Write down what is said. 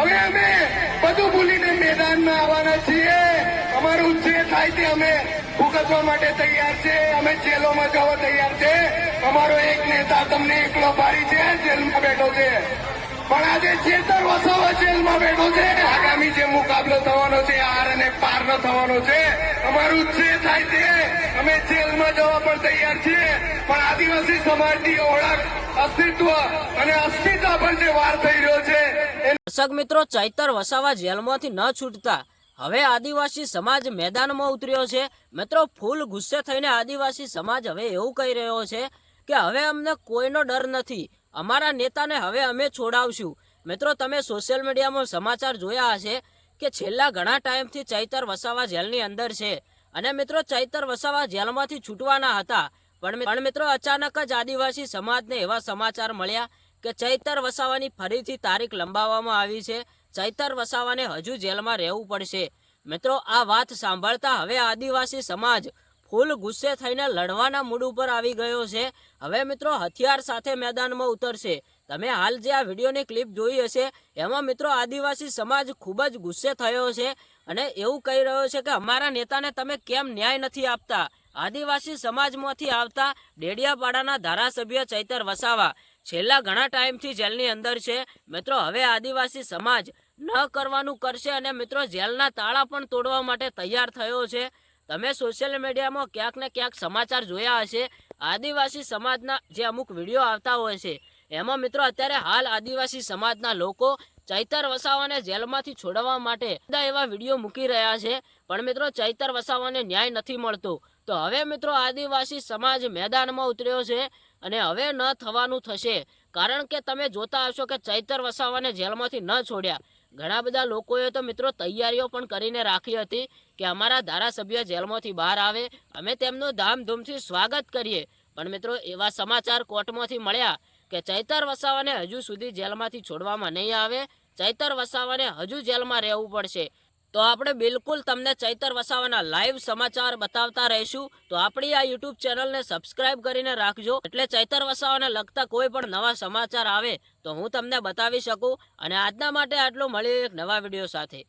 હવે અમે બધું ભૂલીને મેદાનમાં આવવાના છીએ. અમારું જે થાય તે અમે ભૂગતવા માટે તૈયાર છે. અમે જેલોમાં જવા તૈયાર છે. અમારો એક નેતા તમને એકલો ભારી છે, જેલમાં બેઠો છે. પણ આજે ચેતર વસાવા જેલમાં બેઠો છે. આગામી જે મુકાબલો થવાનો છે આર અને પાર નો થવાનો છે, અમારું જે થાય તે અમે જેલમાં જવા પણ તૈયાર છીએ. પણ આદિવાસી સમાજની ઓળખ, અસ્તિત્વ અને અસ્મિતા પણ જે વાર થઈ રહ્યો છે દર્શક મિત્રો ચૈતર વસાવા જેલમાંથી ન છૂટતા. હવે આદિવાસી સમાજ મેદાનમાં ઉતર્યો છે. મિત્રો, ફૂલ ગુસ્સે થઈને આદિવાસી સમાજ હવે એવું કહી રહ્યો છે કે હવે અમને કોઈનો ડર નથી. અમારા નેતાને હવે અમે છોડાવશું. મિત્રો, તમે સોશિયલ મીડિયામાં સમાચાર જોયા હશે કે છેલ્લા ઘણા ટાઈમથી ચૈતર વસાવા જેલની અંદર છે. અને મિત્રો, ચૈતર વસાવા જેલમાંથી છૂટવાના હતા. પણ મિત્રો, અચાનક જ આદિવાસી સમાજને એવા સમાચાર મળ્યા કે ચૈતર વસાવાની ફરીથી તારીખ લંબાવવામાં આવી છે. ચૈતર વસાવાને હજુ જેલમાં રહેવું પડશે. મિત્રો, આ વાત સાંભળતા હવે આદિવાસી સમાજ ફૂલ ગુસ્સે થઈને લડવાના મૂડ ઉપર આવી ગયો છે. હવે મિત્રો, હથિયાર સાથે મેદાનમાં ઉતરશે. તમે હાલ જે આ વિડીયોની ક્લિપ જોઈ હશે, એમાં મિત્રો આદિવાસી સમાજ ખૂબ જ ગુસ્સે થયો છે અને એવું કહી રહ્યો છે કે અમારા નેતાને તમે કેમ ન્યાય નથી આપતા? આદિવાસી સમાજમાંથી આવતા ડેડિયાપાડાના ધારાસભ્ય ચૈતર વસાવા છેલ્લા ઘણા ટાઈમથી જેલની અંદર છે. મિત્રો, હવે આદિવાસી સમાજ ન કરવાનું કરશે અને મિત્રો, જેલના તાળા પણ તોડવા માટે તૈયાર થયો છે. તમે સોશિયલ મીડિયામાં ક્યાંક ને ક્યાંક સમાચાર જોયા હશે. આદિવાસી સમાજના જે અમુક વીડિયો આવતા હોય છે, એમાં મિત્રો, અત્યારે હાલ આદિવાસી સમાજના લોકો ચૈતર વસાવાને જેલમાંથી છોડવા માટે બધા એવા વીડિયો મૂકી રહ્યા છે. પણ મિત્રો, ચૈતર વસાવાને ન્યાય નથી મળતો. તો હવે મિત્રો આદિવાસી સમાજ મેદાનમાં ઉતર્યો છે અને હવે ન થવાનું થશે. કારણ કે તમે જોતા હશો કે ચૈતર વસાવાને જેલમાંથી ન છોડ્યા. ઘણા બધા લોકોએ તો મિત્રો તૈયારીઓ પણ કરીને રાખી હતી કે અમારા ધારાસભ્ય જેલમાંથી બહાર આવે. અમે તેમનું ધામધૂમથી સ્વાગત કરીએ. પણ મિત્રો એવા સમાચાર કોર્ટમાંથી મળ્યા કે ચૈતર વસાવાને હજુ સુધી જેલમાંથી છોડવામાં નહીં આવે. ચૈતર વસાવાને હજુ જેલમાં રહેવું પડશે. તો આપણે બિલકુલ તમને ચૈતર વસાવાના લાઈવ સમાચાર બતાવતા રહીશું. તો આપણી આ યુટ્યુબ ચેનલને સબસ્ક્રાઇબ કરીને રાખજો. એટલે ચૈતર વસાવાને લગતા કોઈ પણ નવા સમાચાર આવે તો હું તમને બતાવી શકું. અને આજના માટે આટલું. મળ્યું એક નવા વીડિયો સાથે.